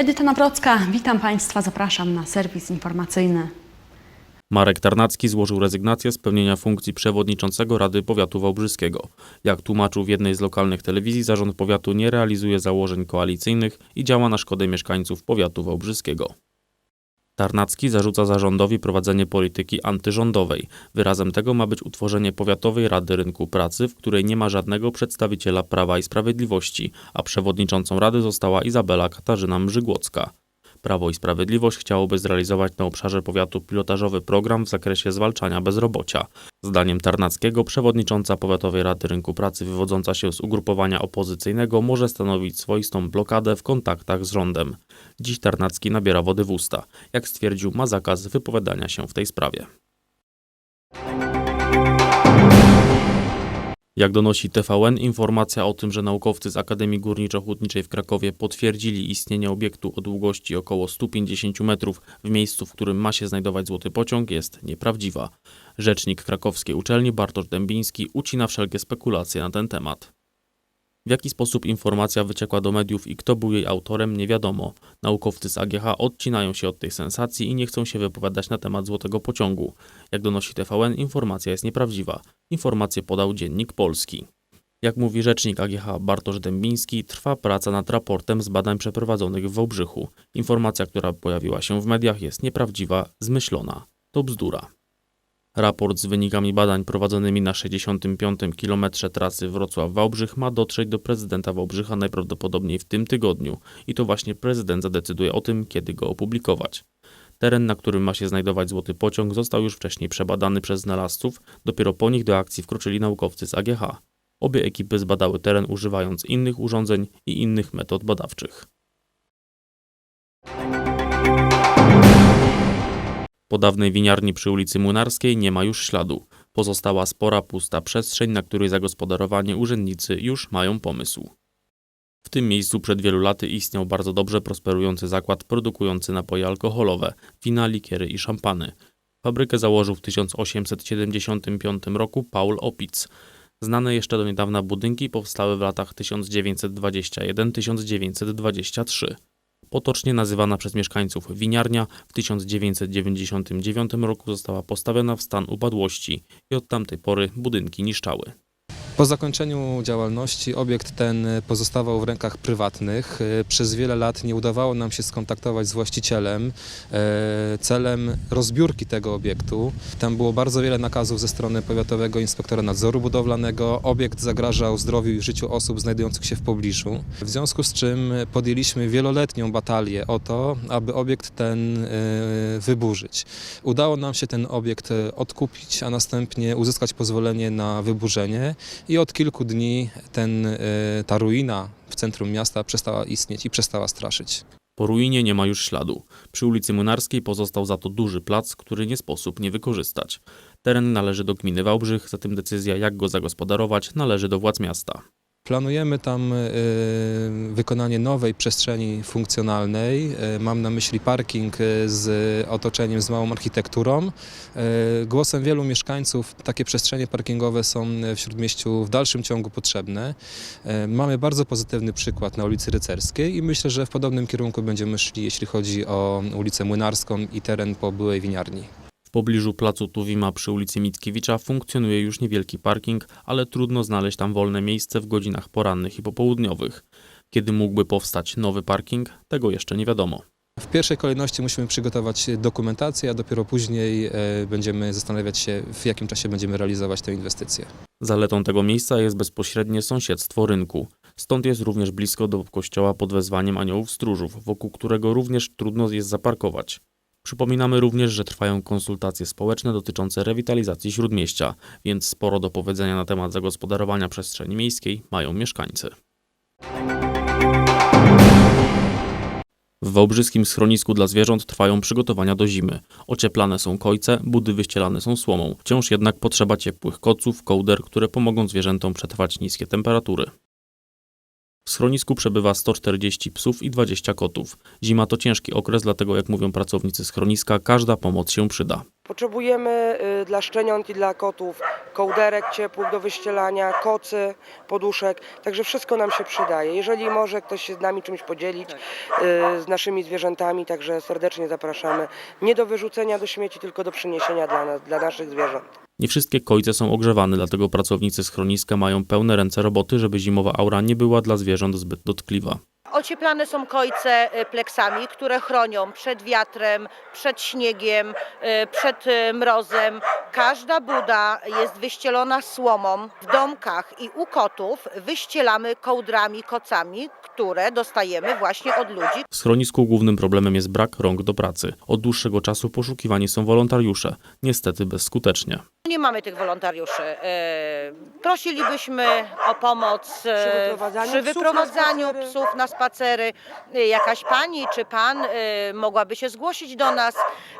Edyta Nawrocka, witam Państwa, zapraszam na serwis informacyjny. Marek Tarnacki złożył rezygnację z pełnienia funkcji przewodniczącego Rady Powiatu Wałbrzyskiego. Jak tłumaczył w jednej z lokalnych telewizji, zarząd powiatu nie realizuje założeń koalicyjnych i działa na szkodę mieszkańców powiatu wałbrzyskiego. Tarnacki zarzuca zarządowi prowadzenie polityki antyrządowej. Wyrazem tego ma być utworzenie Powiatowej Rady Rynku Pracy, w której nie ma żadnego przedstawiciela Prawa i Sprawiedliwości, a przewodniczącą rady została Izabela Katarzyna Mrzygłocka. Prawo i Sprawiedliwość chciałoby zrealizować na obszarze powiatu pilotażowy program w zakresie zwalczania bezrobocia. Zdaniem Tarnackiego przewodnicząca Powiatowej Rady Rynku Pracy wywodząca się z ugrupowania opozycyjnego może stanowić swoistą blokadę w kontaktach z rządem. Dziś Tarnacki nabiera wody w usta. Jak stwierdził, ma zakaz wypowiadania się w tej sprawie. Jak donosi TVN, informacja o tym, że naukowcy z Akademii Górniczo-Hutniczej w Krakowie potwierdzili istnienie obiektu o długości około 150 metrów w miejscu, w którym ma się znajdować złoty pociąg, jest nieprawdziwa. Rzecznik krakowskiej uczelni Bartosz Dębiński ucina wszelkie spekulacje na ten temat. W jaki sposób informacja wyciekła do mediów i kto był jej autorem, nie wiadomo. Naukowcy z AGH odcinają się od tej sensacji i nie chcą się wypowiadać na temat złotego pociągu. Jak donosi TVN, informacja jest nieprawdziwa. Informację podał Dziennik Polski. Jak mówi rzecznik AGH Bartosz Dębiński, trwa praca nad raportem z badań przeprowadzonych w Wałbrzychu. Informacja, która pojawiła się w mediach jest nieprawdziwa, zmyślona. To bzdura. Raport z wynikami badań prowadzonymi na 65. kilometrze trasy Wrocław-Wałbrzych ma dotrzeć do prezydenta Wałbrzycha najprawdopodobniej w tym tygodniu i to właśnie prezydent zadecyduje o tym, kiedy go opublikować. Teren, na którym ma się znajdować złoty pociąg, został już wcześniej przebadany przez znalazców, dopiero po nich do akcji wkroczyli naukowcy z AGH. Obie ekipy zbadały teren używając innych urządzeń i innych metod badawczych. Po dawnej winiarni przy ulicy Młynarskiej nie ma już śladu. Pozostała spora pusta przestrzeń, na której zagospodarowanie urzędnicy już mają pomysł. W tym miejscu przed wielu laty istniał bardzo dobrze prosperujący zakład produkujący napoje alkoholowe, wina, likiery i szampany. Fabrykę założył w 1875 roku Paul Opitz. Znane jeszcze do niedawna budynki powstały w latach 1921-1923. Potocznie nazywana przez mieszkańców winiarnia, w 1999 roku została postawiona w stan upadłości i od tamtej pory budynki niszczały. Po zakończeniu działalności obiekt ten pozostawał w rękach prywatnych. E, Przez wiele lat nie udawało nam się skontaktować z właścicielem e, celem rozbiórki tego obiektu. Tam było bardzo wiele nakazów ze strony Powiatowego Inspektora Nadzoru Budowlanego. Obiekt zagrażał zdrowiu i życiu osób znajdujących się w pobliżu. W związku z czym podjęliśmy wieloletnią batalię o to, aby obiekt ten e, wyburzyć. Udało nam się ten obiekt e, odkupić, a następnie uzyskać pozwolenie na wyburzenie i od kilku dni ten, e, ta ruina w centrum miasta przestała istnieć i przestała straszyć. Po ruinie nie ma już śladu. Przy ulicy Młynarskiej pozostał za to duży plac, który nie sposób nie wykorzystać. Teren należy do gminy Wałbrzych, zatem decyzja jak go zagospodarować należy do władz miasta. Planujemy tam e, wykonanie nowej przestrzeni funkcjonalnej. E, Mam na myśli parking e, z otoczeniem, z małą architekturą. Głosem wielu mieszkańców takie przestrzenie parkingowe są w Śródmieściu w dalszym ciągu potrzebne. Mamy bardzo pozytywny przykład na ulicy Rycerskiej i myślę, że w podobnym kierunku będziemy szli, jeśli chodzi o ulicę Młynarską i teren po byłej winiarni. W pobliżu placu Tuwima przy ulicy Mickiewicza funkcjonuje już niewielki parking, ale trudno znaleźć tam wolne miejsce w godzinach porannych i popołudniowych. Kiedy mógłby powstać nowy parking, tego jeszcze nie wiadomo. W pierwszej kolejności musimy przygotować dokumentację, a dopiero później e, będziemy zastanawiać się, w jakim czasie będziemy realizować tę inwestycję. Zaletą tego miejsca jest bezpośrednie sąsiedztwo rynku. Stąd jest również blisko do kościoła pod wezwaniem aniołów stróżów, wokół którego również trudno jest zaparkować. Przypominamy również, że trwają konsultacje społeczne dotyczące rewitalizacji śródmieścia, więc sporo do powiedzenia na temat zagospodarowania przestrzeni miejskiej mają mieszkańcy. W wałbrzyskim schronisku dla zwierząt trwają przygotowania do zimy. Ocieplane są kojce, budy wyścielane są słomą. Wciąż jednak potrzeba ciepłych koców, kołder, które pomogą zwierzętom przetrwać niskie temperatury. W schronisku przebywa 140 psów i 20 kotów. Zima to ciężki okres, dlatego jak mówią pracownicy schroniska, każda pomoc się przyda. Potrzebujemy y, dla szczeniąt i dla kotów kołderek ciepłych do wyścielania, kocy, poduszek, także wszystko nam się przydaje. Jeżeli może ktoś się z nami czymś podzielić, y, z naszymi zwierzętami, także serdecznie zapraszamy. Nie do wyrzucenia do śmieci, tylko do przyniesienia dla nas, dla naszych zwierząt. Nie wszystkie kojce są ogrzewane, dlatego pracownicy schroniska mają pełne ręce roboty, żeby zimowa aura nie była dla zwierząt zbyt dotkliwa. Ocieplane są kojce e, pleksami, które chronią przed wiatrem, przed śniegiem, e, przed e, mrozem. Każda buda jest wyścielona słomą. W domkach i u kotów wyścielamy kołdrami, kocami, które dostajemy właśnie od ludzi. W schronisku głównym problemem jest brak rąk do pracy. Od dłuższego czasu poszukiwani są wolontariusze, niestety bezskutecznie. Nie mamy tych wolontariuszy. E, Prosilibyśmy o pomoc e, Przy wyprowadzaniu psów na wyprowadzaniu spacery. psów na spacery. E, Jakaś pani czy pan e, mogłaby się zgłosić do nas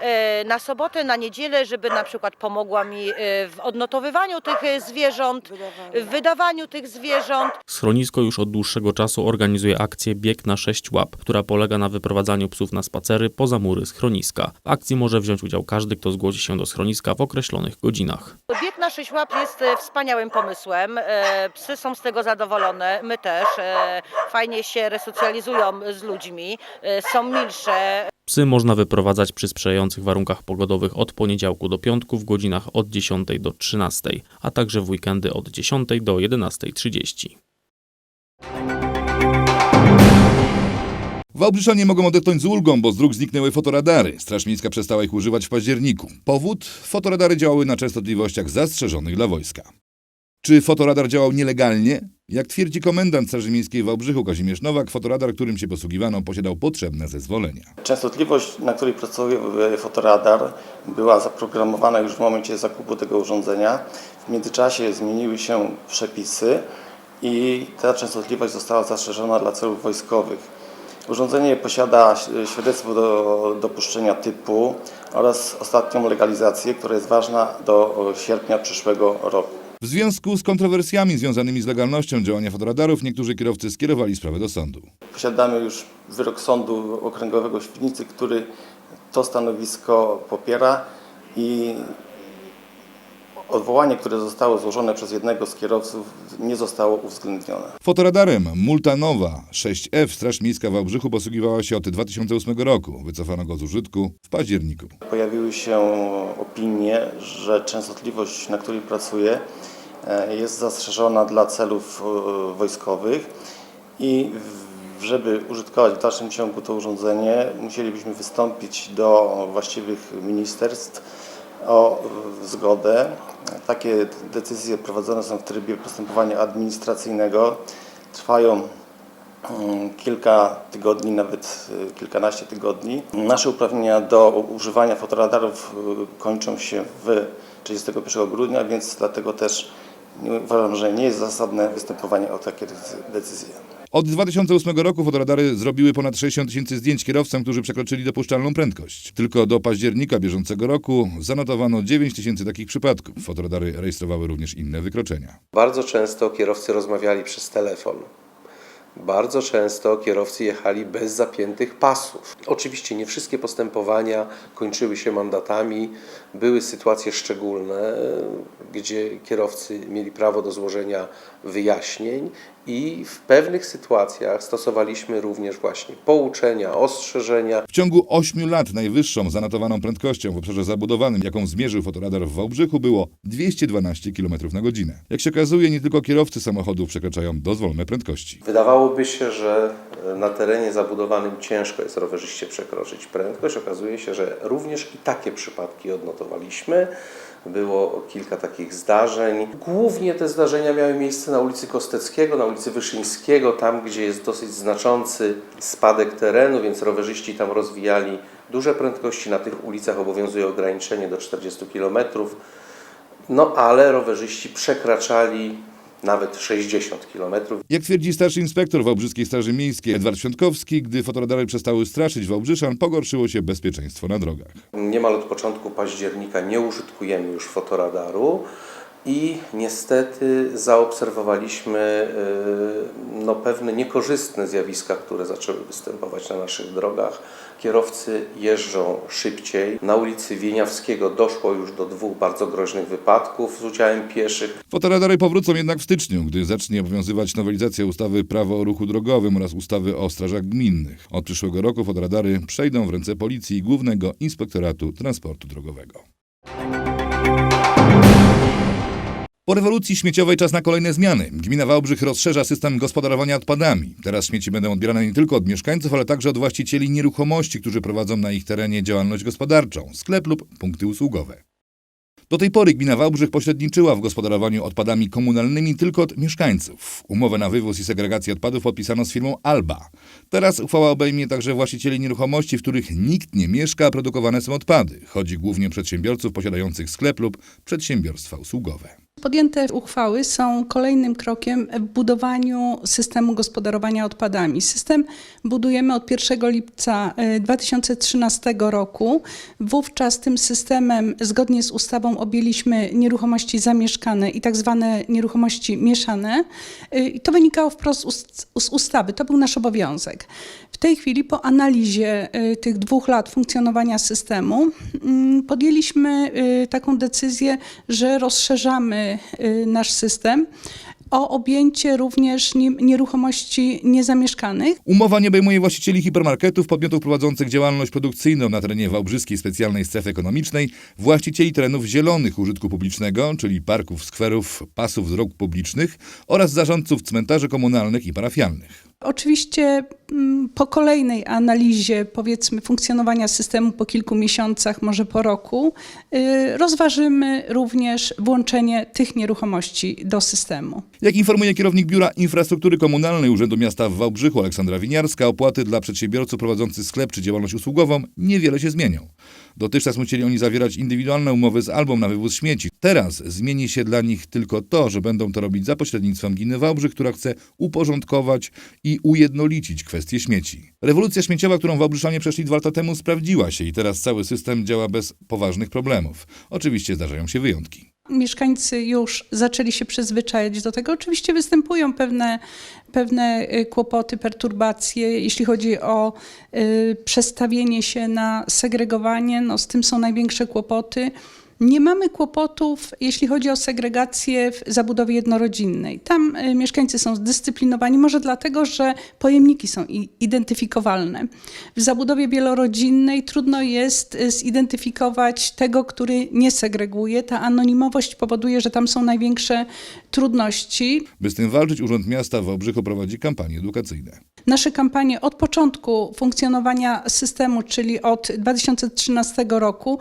e, na sobotę, na niedzielę, żeby na przykład pomogła mi e, w odnotowywaniu tych e, zwierząt, w wydawaniu tych zwierząt. Schronisko już od dłuższego czasu organizuje akcję Bieg na sześć łap, która polega na wyprowadzaniu psów na spacery poza mury schroniska. W akcji może wziąć udział każdy, kto zgłosi się do schroniska w określonych godzinach. Bieg na sześć łap jest e, wspaniałym pomysłem. E, Psy są z tego zadowolone, my też. E, Fajnie się resocjalizują z ludźmi, są milsze. Psy można wyprowadzać przy sprzyjających warunkach pogodowych od poniedziałku do piątku w godzinach od 10 do 13, a także w weekendy od 10 do 11.30. Wałbrzyszanie mogą odetchnąć z ulgą, bo z dróg zniknęły fotoradary. Straż Miejska przestała ich używać w październiku. Powód? Fotoradary działały na częstotliwościach zastrzeżonych dla wojska. Czy fotoradar działał nielegalnie? Jak twierdzi komendant Straży Miejskiej w Wałbrzychu Kazimierz Nowak, fotoradar, którym się posługiwano, posiadał potrzebne zezwolenia. Częstotliwość, na której pracuje e, fotoradar, była zaprogramowana już w momencie zakupu tego urządzenia. W międzyczasie zmieniły się przepisy i ta częstotliwość została zastrzeżona dla celów wojskowych. Urządzenie posiada świadectwo do dopuszczenia typu oraz ostatnią legalizację, która jest ważna do sierpnia przyszłego roku. W związku z kontrowersjami związanymi z legalnością działania fotoradarów, niektórzy kierowcy skierowali sprawę do sądu. Posiadamy już wyrok Sądu Okręgowego w Świdnicy, który to stanowisko popiera i odwołanie, które zostało złożone przez jednego z kierowców nie zostało uwzględnione. Fotoradarem Multanowa 6F Straż Miejska w Wałbrzychu posługiwała się od 2008 roku. Wycofano go z użytku w październiku. Pojawiły się opinie, że częstotliwość, na której pracuje, e, jest zastrzeżona dla celów e, wojskowych i żeby użytkować w dalszym ciągu to urządzenie, musielibyśmy wystąpić do właściwych ministerstw o zgodę. Takie decyzje prowadzone są w trybie postępowania administracyjnego. Trwają Mm, kilka tygodni, nawet y, kilkanaście tygodni. Nasze uprawnienia do używania fotoradarów y, kończą się w 31 grudnia, więc dlatego też uważam, że nie jest zasadne występowanie o takie decy- decyzje. Od 2008 roku fotoradary zrobiły ponad 60 tysięcy zdjęć kierowcom, którzy przekroczyli dopuszczalną prędkość. Tylko do października bieżącego roku zanotowano 9 tysięcy takich przypadków. Fotoradary rejestrowały również inne wykroczenia. Bardzo często kierowcy rozmawiali przez telefon. Bardzo często kierowcy jechali bez zapiętych pasów. Oczywiście nie wszystkie postępowania kończyły się mandatami. Były sytuacje szczególne, gdzie kierowcy mieli prawo do złożenia wyjaśnień i w pewnych sytuacjach stosowaliśmy również właśnie pouczenia, ostrzeżenia. W ciągu 8 lat najwyższą zanotowaną prędkością w obszarze zabudowanym, jaką zmierzył fotoradar w Wałbrzychu, było 212 km na godzinę. Jak się okazuje, nie tylko kierowcy samochodów przekraczają dozwolone prędkości. Wydawałoby się, że na terenie zabudowanym ciężko jest rowerzyście przekroczyć prędkość. Okazuje się, że również i takie przypadki odnotowaliśmy. Było kilka takich zdarzeń. Głównie te zdarzenia miały miejsce na ulicy Kosteckiego, na ulicy Wyszyńskiego, tam gdzie jest dosyć znaczący spadek terenu, więc rowerzyści tam rozwijali duże prędkości. Na tych ulicach obowiązuje ograniczenie do 40 km. No ale rowerzyści przekraczali nawet 60 km. Jak twierdzi starszy inspektor Wałbrzyskiej Straży Miejskiej Edward Świątkowski, gdy fotoradary przestały straszyć Wałbrzyszan, pogorszyło się bezpieczeństwo na drogach. Niemal od początku października nie użytkujemy już fotoradaru i niestety zaobserwowaliśmy y, no, pewne niekorzystne zjawiska, które zaczęły występować na naszych drogach. Kierowcy jeżdżą szybciej. Na ulicy Wieniawskiego doszło już do dwóch bardzo groźnych wypadków z udziałem pieszych. Fotoradary powrócą jednak w styczniu, gdy zacznie obowiązywać nowelizacja ustawy Prawo o ruchu drogowym oraz ustawy o strażach gminnych. Od przyszłego roku fotoradary przejdą w ręce Policji i Głównego Inspektoratu Transportu Drogowego. Po rewolucji śmieciowej czas na kolejne zmiany. Gmina Wałbrzych rozszerza system gospodarowania odpadami. Teraz śmieci będą odbierane nie tylko od mieszkańców, ale także od właścicieli nieruchomości, którzy prowadzą na ich terenie działalność gospodarczą, sklep lub punkty usługowe. Do tej pory gmina Wałbrzych pośredniczyła w gospodarowaniu odpadami komunalnymi tylko od mieszkańców. Umowę na wywóz i segregację odpadów podpisano z firmą Alba. Teraz uchwała obejmie także właścicieli nieruchomości, w których nikt nie mieszka, a produkowane są odpady. Chodzi głównie o przedsiębiorców posiadających sklep lub przedsiębiorstwa usługowe. Podjęte uchwały są kolejnym krokiem w budowaniu systemu gospodarowania odpadami. System budujemy od 1 lipca e, 2013 roku. Wówczas tym systemem, zgodnie z ustawą, objęliśmy nieruchomości zamieszkane i tak zwane nieruchomości mieszane. E, I to wynikało wprost z ust- z ustawy, to był nasz obowiązek. W tej chwili, po analizie e, tych dwóch lat funkcjonowania systemu, mm, podjęliśmy e, taką decyzję, że rozszerzamy e, nasz system o objęcie również nieruchomości niezamieszkanych. Umowa nie obejmuje właścicieli hipermarketów, podmiotów prowadzących działalność produkcyjną na terenie Wałbrzyskiej Specjalnej Strefy Ekonomicznej, właścicieli terenów zielonych użytku publicznego, czyli parków, skwerów, pasów dróg publicznych oraz zarządców cmentarzy komunalnych i parafialnych. Oczywiście mm, po kolejnej analizie, powiedzmy, funkcjonowania systemu po kilku miesiącach, może po roku, y, rozważymy również włączenie tych nieruchomości do systemu. Jak informuje kierownik Biura Infrastruktury Komunalnej Urzędu Miasta w Wałbrzychu Aleksandra Winiarska, opłaty dla przedsiębiorców prowadzących sklep czy działalność usługową niewiele się zmienią. Dotychczas musieli oni zawierać indywidualne umowy z Albą na wywóz śmieci. Teraz zmieni się dla nich tylko to, że będą to robić za pośrednictwem gminy Wałbrzych, która chce uporządkować i ujednolicić kwestie śmieci. Rewolucja śmieciowa, którą Wałbrzyczanie przeszli dwa lata temu, sprawdziła się i teraz cały system działa bez poważnych problemów. Oczywiście zdarzają się wyjątki. Mieszkańcy już zaczęli się przyzwyczajać do tego. Oczywiście występują pewne, pewne y, kłopoty, perturbacje, jeśli chodzi o y, przestawienie się na segregowanie. No, z tym są największe kłopoty. Nie mamy kłopotów, jeśli chodzi o segregację w zabudowie jednorodzinnej. Tam y, mieszkańcy są zdyscyplinowani, może dlatego, że pojemniki są identyfikowalne. W zabudowie wielorodzinnej trudno jest y, zidentyfikować tego, który nie segreguje. Ta anonimowość powoduje, że tam są największe trudności. By z tym walczyć, Urząd Miasta w Wałbrzychu prowadzi kampanie edukacyjne. Nasze kampanie od początku funkcjonowania systemu, czyli od 2013 roku,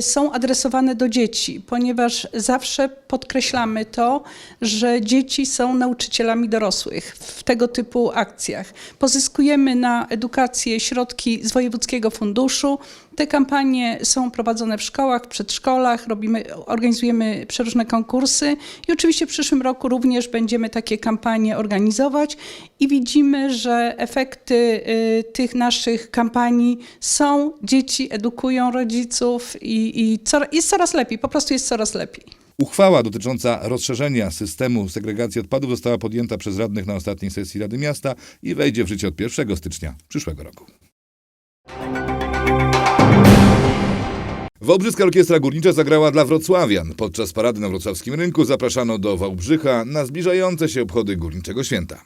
są adresowane do dzieci, ponieważ zawsze podkreślamy to, że dzieci są nauczycielami dorosłych w tego typu akcjach. Pozyskujemy na edukację środki z Wojewódzkiego Funduszu. Te kampanie są prowadzone w szkołach, w przedszkolach, robimy, organizujemy przeróżne konkursy i oczywiście w przyszłym roku również będziemy takie kampanie organizować i widzimy, że efekty y, tych naszych kampanii są, dzieci edukują rodziców i, i cora- jest coraz lepiej, po prostu jest coraz lepiej. Uchwała dotycząca rozszerzenia systemu segregacji odpadów została podjęta przez radnych na ostatniej sesji Rady Miasta i wejdzie w życie od 1 stycznia przyszłego roku. Wałbrzyska Orkiestra Górnicza zagrała dla wrocławian. Podczas parady na wrocławskim rynku zapraszano do Wałbrzycha na zbliżające się obchody Górniczego Święta.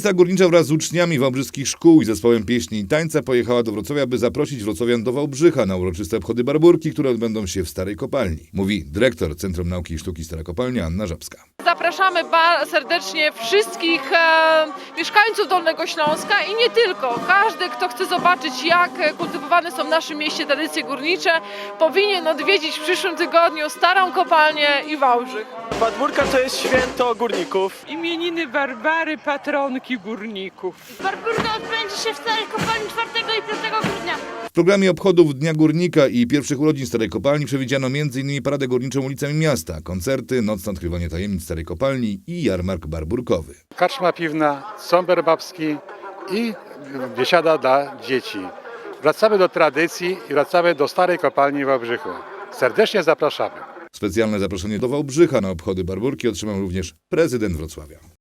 Orkiestra Górnicza wraz z uczniami wałbrzyskich szkół i zespołem pieśni i tańca pojechała do Wrocławia, by zaprosić wrocławian do Wałbrzycha na uroczyste obchody Barburki, które odbędą się w Starej Kopalni. Mówi dyrektor Centrum Nauki i Sztuki Stara Kopalnia Anna Żabska. zapraszamy serdecznie wszystkich e, mieszkańców Dolnego Śląska i nie tylko. Każdy, kto chce zobaczyć, jak kultywowane są w naszym mieście tradycje górnicze, powinien odwiedzić w przyszłym tygodniu Starą Kopalnię i Wałbrzych. Badmurka to jest święto górników. Imieniny Barbary, patronki górników. Barburga odbędzie się w Starej Kopalni 4 i 5 grudnia. W programie obchodów Dnia Górnika i pierwszych urodzin Starej Kopalni przewidziano m.in. paradę górniczą ulicami miasta, koncerty, nocne odkrywanie tajemnic Starej Kopalni i jarmark barburkowy. Karczma piwna, sąber babski i biesiada dla dzieci. Wracamy do tradycji i wracamy do starej kopalni w Wałbrzychu. Serdecznie zapraszamy. Specjalne zaproszenie do Wałbrzycha na obchody barburki otrzymał również prezydent Wrocławia.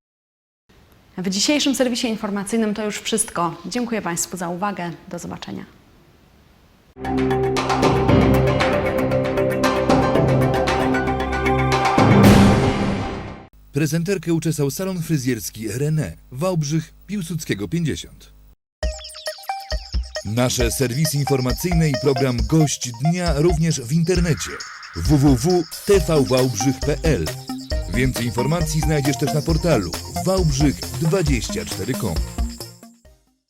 W dzisiejszym serwisie informacyjnym to już wszystko. Dziękuję Państwu za uwagę. Do zobaczenia. Prezenterkę uczesał salon fryzjerski René, Wałbrzych, Piłsudskiego 50. Nasze serwisy informacyjne i program Gość Dnia również w internecie www.tvwałbrzych.pl Więcej informacji znajdziesz też na portalu wałbrzych24.com